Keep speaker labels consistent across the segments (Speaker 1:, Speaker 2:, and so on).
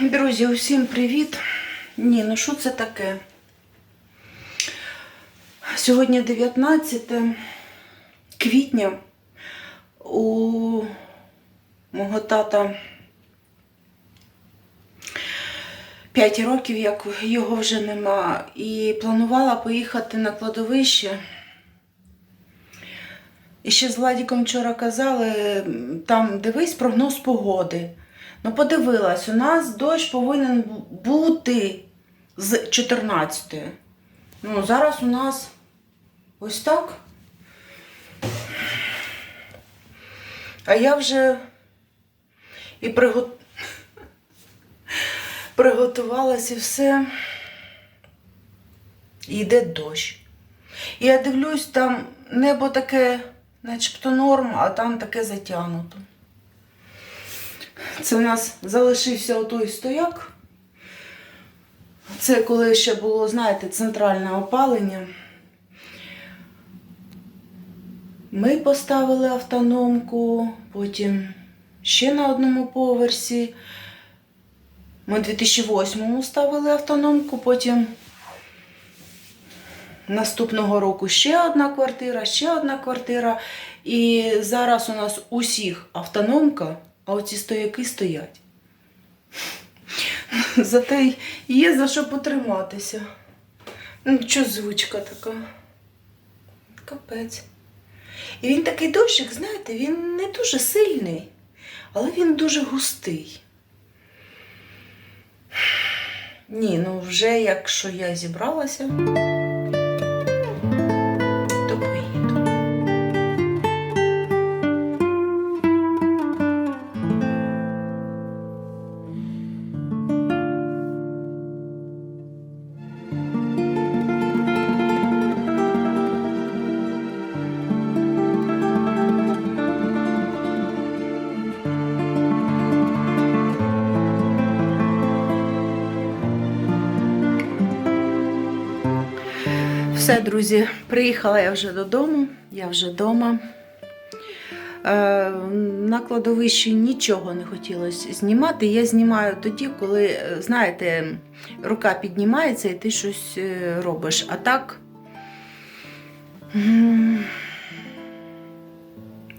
Speaker 1: Друзі, усім привіт. Ні, ну що це таке? Сьогодні 19 квітня у мого тата 5 років, як його вже нема, і планувала поїхати на кладовище. І ще з Владіком вчора казали, там дивись прогноз погоди. Ну, подивилась, у нас дощ повинен бути з 14. Ну, зараз у нас ось так. А я вже і пригот... приготувалась і все. І йде дощ. І я дивлюсь, там небо таке, начебто норм, а там таке затягнуто. Це в нас залишився отой стояк. Це коли ще було, знаєте, центральне опалення. Ми поставили автономку, потім ще на одному поверсі. Ми у 2008 ставили автономку, потім наступного року ще одна квартира, ще одна квартира. І зараз у нас усіх автономка, а оці стояки стоять. Зате є за що потриматися. Ну, що звичка така? Капець. І він такий дощик, знаєте, він не дуже сильний, але він дуже густий. Ні, ну вже якщо я зібралася, Все, друзі, приїхала я вже додому, я вже вдома. Е, на кладовищі нічого не хотілося знімати. Я знімаю тоді, коли, е, знаєте, рука піднімається і ти щось е, робиш. А так.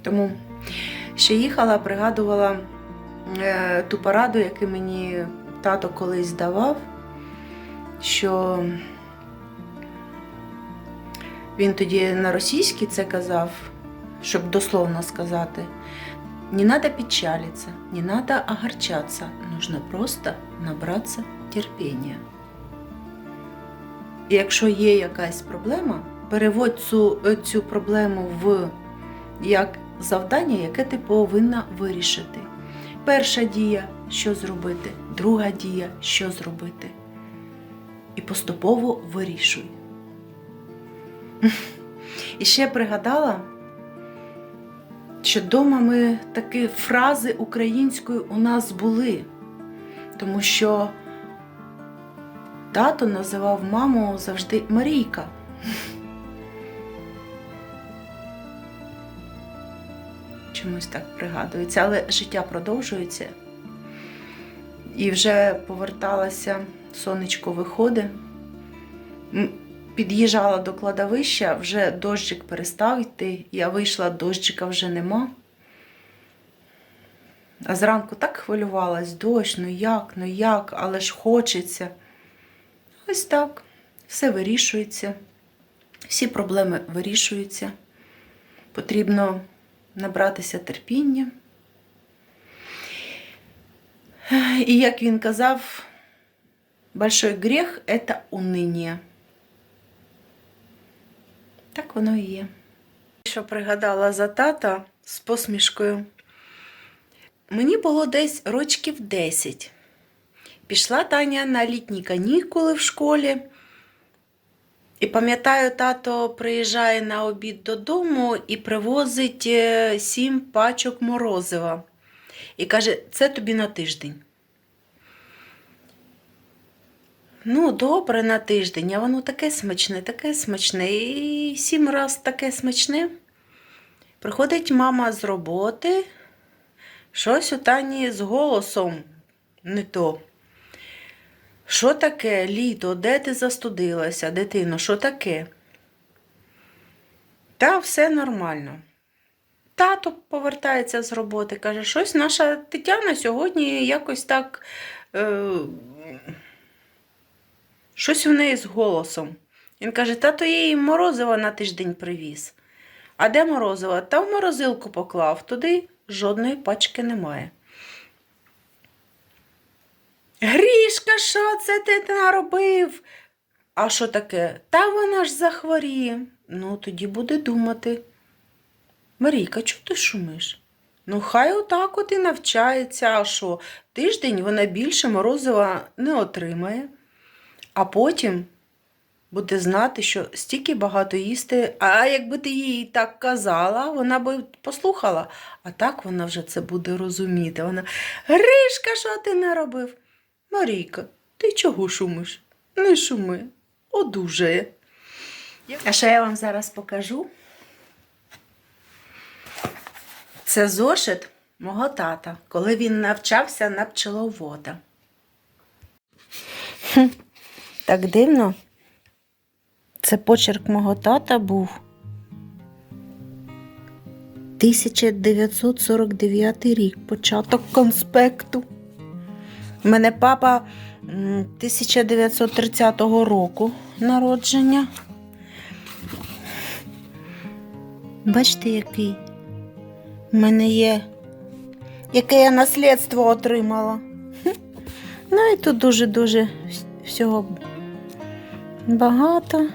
Speaker 1: Тому ще їхала, пригадувала ту пораду, яку мені тато колись давав, що. Він тоді на російській це казав, щоб дословно сказати. Не надо печалиться, не надо огорчаться, нужно просто набратися терпіння. І якщо є якась проблема, переводь цю, цю проблему в як завдання, яке ти повинна вирішити. Перша дія що зробити, друга дія що зробити. І поступово вирішуй. І ще пригадала, що вдома ми такі фрази українською у нас були, тому що тато називав маму завжди Марійка. Чомусь так пригадується, але життя продовжується. І вже поверталася, сонечко виходить. Під'їжджала до кладовища, вже дощик перестав йти. Я вийшла, дощика вже нема. А зранку так хвилювалась, дощ, ну як, ну як, але ж хочеться. Ось так. Все вирішується. Всі проблеми вирішуються. Потрібно набратися терпіння. І як він казав, большой грех – це уныние. Так воно і є. Що пригадала за тата з посмішкою. Мені було десь рочків 10. Пішла Таня на літні канікули в школі. І пам'ятаю, тато приїжджає на обід додому і привозить е, сім пачок морозива. І каже, це тобі на тиждень. Ну, добре на тиждень, а воно таке смачне, таке смачне. І сім раз таке смачне. Приходить мама з роботи, щось у Тані з голосом не то. Що таке літо? Де ти застудилася, дитино? Що таке? Та все нормально. Тато повертається з роботи, каже, щось наша Тетяна сьогодні якось так. Е, щось у неї з голосом. Він каже, тато їй морозива на тиждень привіз. А де морозива? Та в морозилку поклав, туди жодної пачки немає. Грішка, що це ти наробив? А що таке? Та вона ж захворіє. Ну, тоді буде думати. Марійка, чого ти шумиш? Ну, хай отак от і навчається, а що? Тиждень вона більше морозива не отримає, а потім буде знати, що стільки багато їсти, а якби ти їй так казала, вона би послухала. А так вона вже це буде розуміти. Вона Гришка, що ти наробив? Марійка, ти чого шумиш? Не шуми, одужає. А що я вам зараз покажу? Це зошит мого тата, коли він навчався на пчеловода. Так дивно. Це почерк мого тата був 1949 рік, початок конспекту. Мене папа 1930 року народження. Бачите, який? У мене є, яке я наслідство отримала. Ну і тут дуже-дуже всього багато.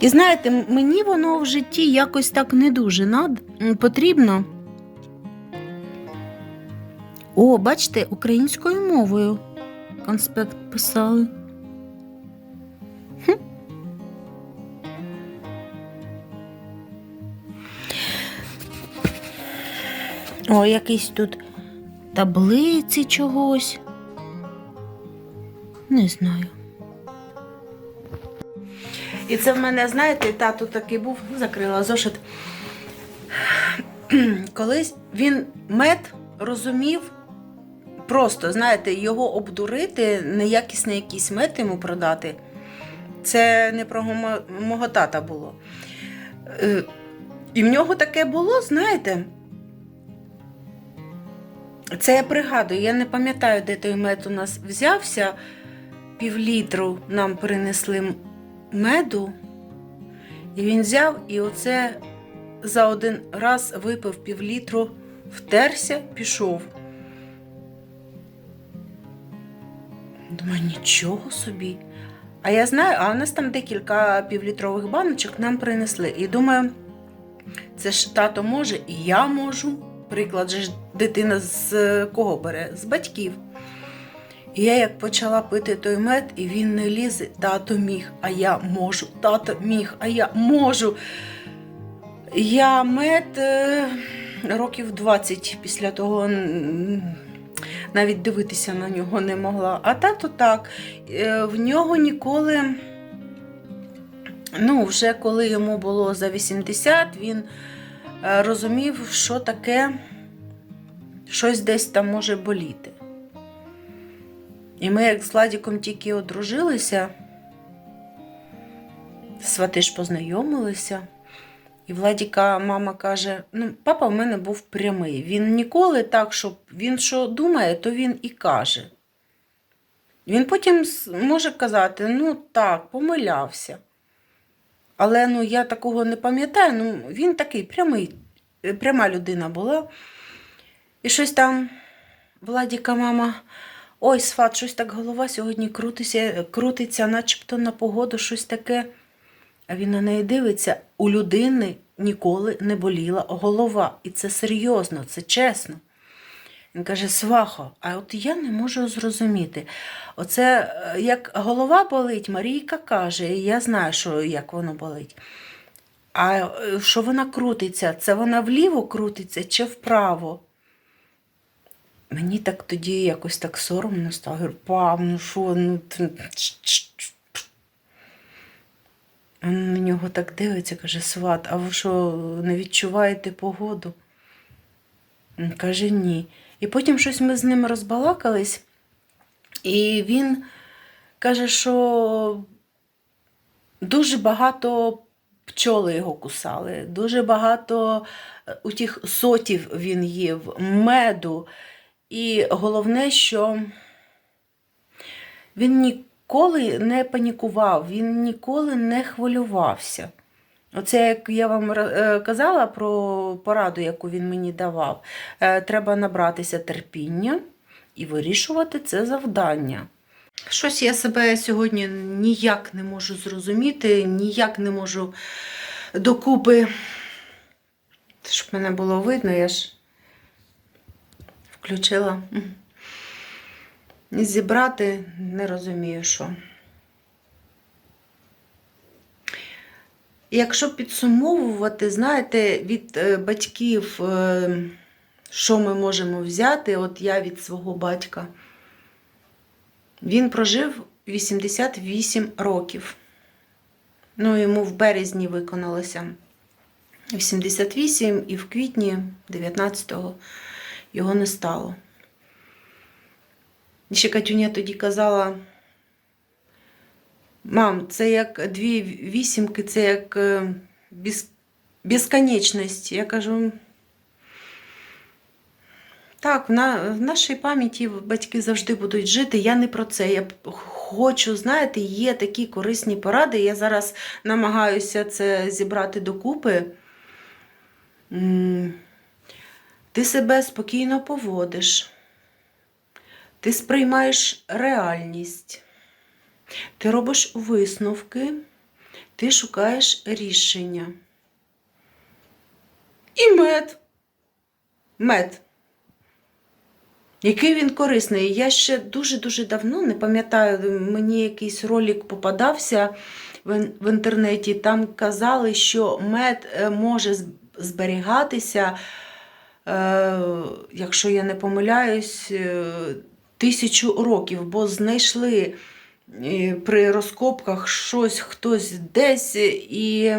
Speaker 1: І знаєте, мені воно в житті якось так не дуже над... потрібно. О, бачите, українською мовою конспект писали. Хм. О, якісь тут таблиці чогось. Не знаю. І це в мене, знаєте, тато такий був, закрила зошит. Колись він мед розумів просто, знаєте, його обдурити, неякісний якийсь мед йому продати. Це не про мого тата було. Е, І в нього таке було, знаєте. Це я пригадую, я не пам'ятаю, де той мед у нас взявся. Півлітру нам принесли меду. І він взяв і оце за один раз випив півлітру, втерся, пішов. Думаю, нічого собі. А я знаю, а у нас там декілька півлітрових баночок нам принесли. І думаю, це ж тато може, і я можу. Приклад же ж дитина з кого бере? З батьків. Я як почала пити той мед, і він не лізе, тато міг, а я можу, тато міг, а я можу. Я мед е, років 20 після того навіть дивитися на нього не могла. А тато так, е, в нього ніколи, ну, вже коли йому було за 80, він е, розумів, що таке щось десь там може боліти. І ми, як з Владіком тільки одружилися, свати ж познайомилися. І Владіка мама каже: ну, папа в мене був прямий. Він ніколи так, щоб він що думає, то він і каже. Він потім може казати, ну так, помилявся. Але ну, я такого не пам'ятаю. Ну, він такий прямий, пряма людина була. І щось там Владіка мама. Ой, сват, щось так голова сьогодні крутиться, крутиться, начебто на погоду, щось таке. А він на неї дивиться, у людини ніколи не боліла голова. І це серйозно, це чесно. Він каже: Свахо, а от я не можу зрозуміти. Оце е, як голова болить, Марійка каже, і я знаю, що як воно болить. А е, що вона крутиться? Це вона вліво крутиться чи вправо? Мені так тоді якось так соромно стало. Говорю, пап, ну що, ну. він на нього так дивиться, каже, сват, а ви що, не відчуваєте погоду? Він каже, ні. І потім щось ми з ним розбалакались, і він каже, що дуже багато пчоли його кусали, дуже багато е, у тих сотів він їв, меду. І головне, що він ніколи не панікував, він ніколи не хвилювався. Оце, як я вам е, казала про пораду, яку він мені давав, е, треба набратися терпіння і вирішувати це завдання. Щось я себе сьогодні ніяк не можу зрозуміти, ніяк не можу докупи. Щоб мене було видно, я ж включила. Зібрати не розумію, що. Якщо підсумовувати, знаєте, від е, батьків, е, що ми можемо взяти, от я від свого батька. Він прожив 88 років. Ну, йому в березні виконалося 88, і в квітні 19-го його не стало. І ще Катюня тоді казала: мам, це як дві вісімки, це як е, без, безконечність. Я кажу. Так, на, в нашій пам'яті батьки завжди будуть жити. Я не про це. Я хочу, знаєте, є такі корисні поради. Я зараз намагаюся це зібрати докупи. Ти себе спокійно поводиш, ти сприймаєш реальність, ти робиш висновки, ти шукаєш рішення. І мед. Мед. Який він корисний. Я ще дуже-дуже давно не пам'ятаю, мені якийсь ролик попадався в інтернеті. Там казали, що мед е, може зберігатися, якщо я не помиляюсь, е, тисячу років, бо знайшли е, при розкопках щось хтось десь і.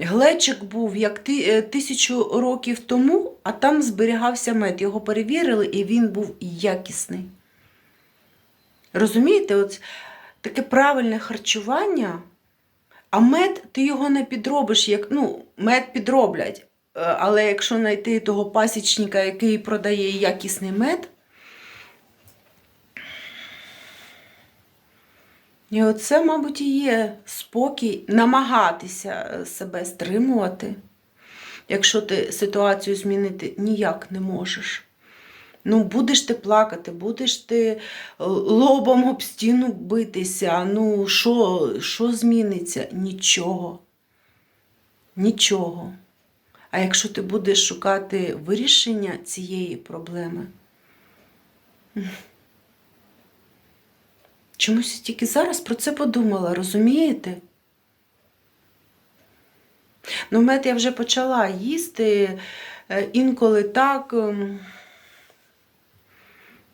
Speaker 1: Глечик був як ти, е, тисячу років тому, а там зберігався мед. Його перевірили, і він був якісний. Розумієте, от таке правильне харчування, а мед ти його не підробиш, як ну, мед підроблять. Е, Але якщо знайти того пасічника, який продає якісний мед, І оце, мабуть, і є спокій намагатися себе стримувати, якщо ти ситуацію змінити ніяк не можеш. Ну, будеш ти плакати, будеш ти е, лобом об стіну битися. Ну, що, що зміниться? Нічого. Нічого. А якщо ти будеш шукати вирішення цієї проблеми, Чомусь тільки зараз про це подумала, розумієте? Ну, мед я вже почала їсти е, інколи так. ем,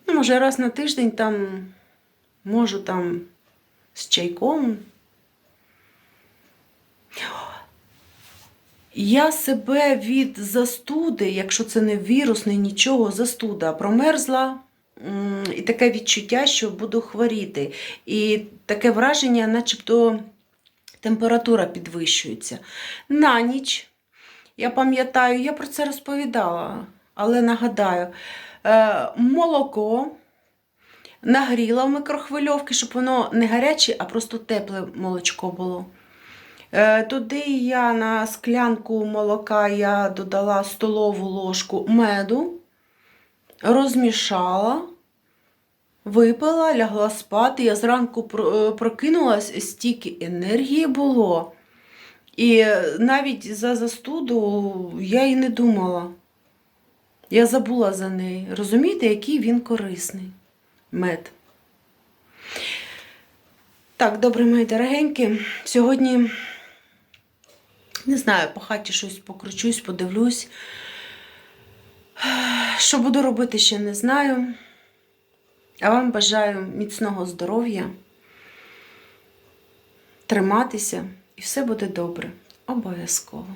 Speaker 1: Ну, може, раз на тиждень там можу там з чайком. Я себе від застуди, якщо це не вірусний, нічого, застуда, промерзла. І таке відчуття, що буду хворіти. І таке враження, начебто температура підвищується. На ніч, я пам'ятаю, я про це розповідала, але нагадаю, е, молоко нагріла в микрохвильовки, щоб воно не гаряче, а просто тепле молочко було. Е, Туди я на склянку молока я додала столову ложку меду розмішала, випила, лягла спати. Я зранку е, прокинулась, стільки енергії було. І навіть за застуду я і не думала. Я забула за неї. Розумієте, який він корисний мед. Так, добре, мої дорогенькі. Сьогодні, не знаю, по хаті щось покручусь, подивлюсь. Що буду робити, ще не знаю. А вам бажаю міцного здоров'я, триматися, і все буде добре. Обов'язково.